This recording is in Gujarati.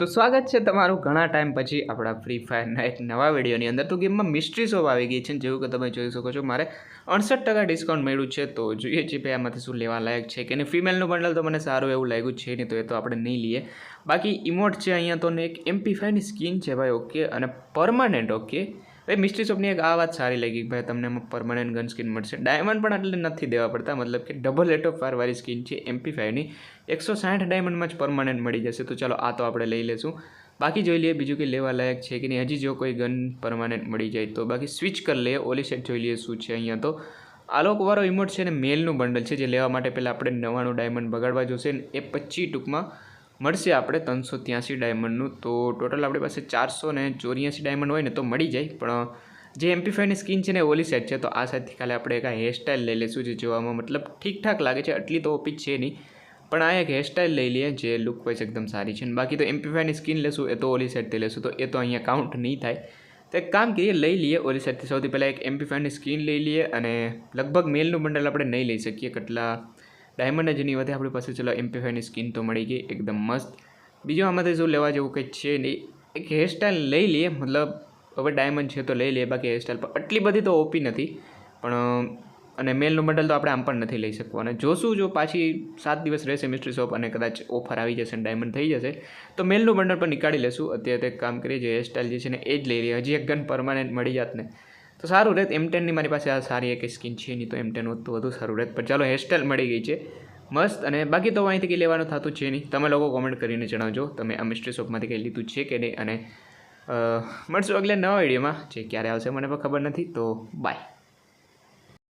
તો સ્વાગત છે તમારું ઘણા ટાઈમ પછી આપણા ફ્રી ફાયરના એક નવા વિડીયોની અંદર. તો ગેમમાં મિસ્ટ્રી શોપ આવી ગઈ છે જેવું કે તમે જોઈ શકો છો, મારે અડસઠ ટકા ડિસ્કાઉન્ટ મળ્યું છે. તો જોઈએ છીએ ભાઈ આમાંથી શું લેવા લાયક છે કે નહીં. ફિમેલનું બંડલ તો મને સારું એવું લાગ્યું છે નહીં, તો એ તો આપણે નહીં લઈએ. બાકી ઇમોટ છે અહીંયા તો ને એક એમપી ફાઈવની સ્કીન છે ભાઈ ઓકે અને પરમાનન્ટ ઓકે ભાઈ મિસ્ટ્રી શોપની એક આ વાત સારી લાગી ભાઈ તમને પરમાનન્ટ ગન સ્કીન મળશે. ડાયમંડ પણ એટલે નથી દેવા પડતા, મતલબ કે ડબલ રેટ ઓફ ફાયરવાળી સ્કીન છે એમપી ફાઈવની એકસો સાઠ ડાયમંડમાં જ પરમાનન્ટ મળી જશે. તો ચાલો આ તો આપણે લઈ લેશું. બાકી જોઈ લઈએ બીજું કંઈ લેવા લાયક છે કે નહીં. હજી જો કોઈ ગન પરમાનન્ટ મળી જાય તો. બાકી સ્વિચ કરી લઈએ. ઓલી સેટ જોઈ લઈએ શું છે અહીંયા તો. આલોકવાળો ઇમોટ છે ને, મેલનું બંડલ છે, જે લેવા માટે પહેલાં આપણે નવાણું ડાયમંડ બગાડવા જોશે ને, એ પચીસ ટૂંકમાં મળશે આપણે ત્રણસો ત્યાંસી ડાયમંડનું. તો ટોટલ આપણી પાસે ચારસો ને ચોર્યાસી ડાયમંડ હોય ને તો મળી જાય. પણ જે એમપી ફાઈવની સ્કીન છે ને ઓલી સેટ છે, તો આ સાઈડથી ખાલી આપણે એક આ હેરસ્ટાઈલ લઈ લઈશું જે જોવામાં મતલબ ઠીકઠાક લાગે છે, આટલી તો ઓપી છે નહીં. પણ આ એક હેરસ્ટાઈલ લઈ લઈએ જે લુક વાઇઝ એકદમ સારી છે. અને બાકી તો એમ્પીફાઈની સ્કીન લેશું, એ તો ઓલી સેટથી લેશું, તો એ તો અહીંયા કાઉન્ટ નહીં થાય. તો એક કામ કરીએ, લઈ લઈએ ઓલી સેટથી સૌથી પહેલાં એક એમપી ફાઈવની સ્કીન લઈ લઈએ અને લગભગ મેલનું બંડલ આપણે નહીં લઈ શકીએ, કેટલા ડાયમંડ જ નહીં વધે આપણી પાસે ચલો એમપી ફાઈવની સ્કીન તો મળી ગઈ, એકદમ મસ્ત. બીજું આમાંથી શું લેવા જેવું કંઈ છે નહીં, એક હેરસ્ટાઈલ લઈ લઈએ, મતલબ હવે ડાયમંડ છે તો લઈ લઈએ, બાકી હેરસ્ટાઈલ પણ આટલી બધી તો ઓપી નથી, પણ અને મેલનું મેડલ તો આપણે આમ પણ નથી લઈ શકવાના. જોશું જો પાછી સાત દિવસ રહેશે મિસ્ટ્રી શોપ અને કદાચ ઓફર આવી જશે અને ડાયમંડ થઈ જશે, તો મેલનું બંડલ પણ નીકાળી લેશું. અત્યારે કામ કરીએ, જે હેરસ્ટાઈલ જે છે ને એ જ લઈ લઈએ. હજી એક ગન પરમાનન્ટ મળી જાત ને તો સારું રહેત એમ ટેનની મારી પાસે આ સારી એક સ્કીન છે નહીં તો એમ ટેન હોત વધુ સારું રહેત પણ ચાલો હેરસ્ટાઈલ મળી ગઈ છે. મસ્ત, અને બાકી તો અહીંથી કંઈ લેવાનું થતું છે નહીં. તમે લોકો કોમેન્ટ કરીને જણાવજો, તમે આ મિસ્ટ્રી શોપમાંથી કંઈ લીધું છે કે નહીં. અને મળશું અગલે નવા વિડીયોમાં જે ક્યારે આવશે મને પણ ખબર નથી. તો બાય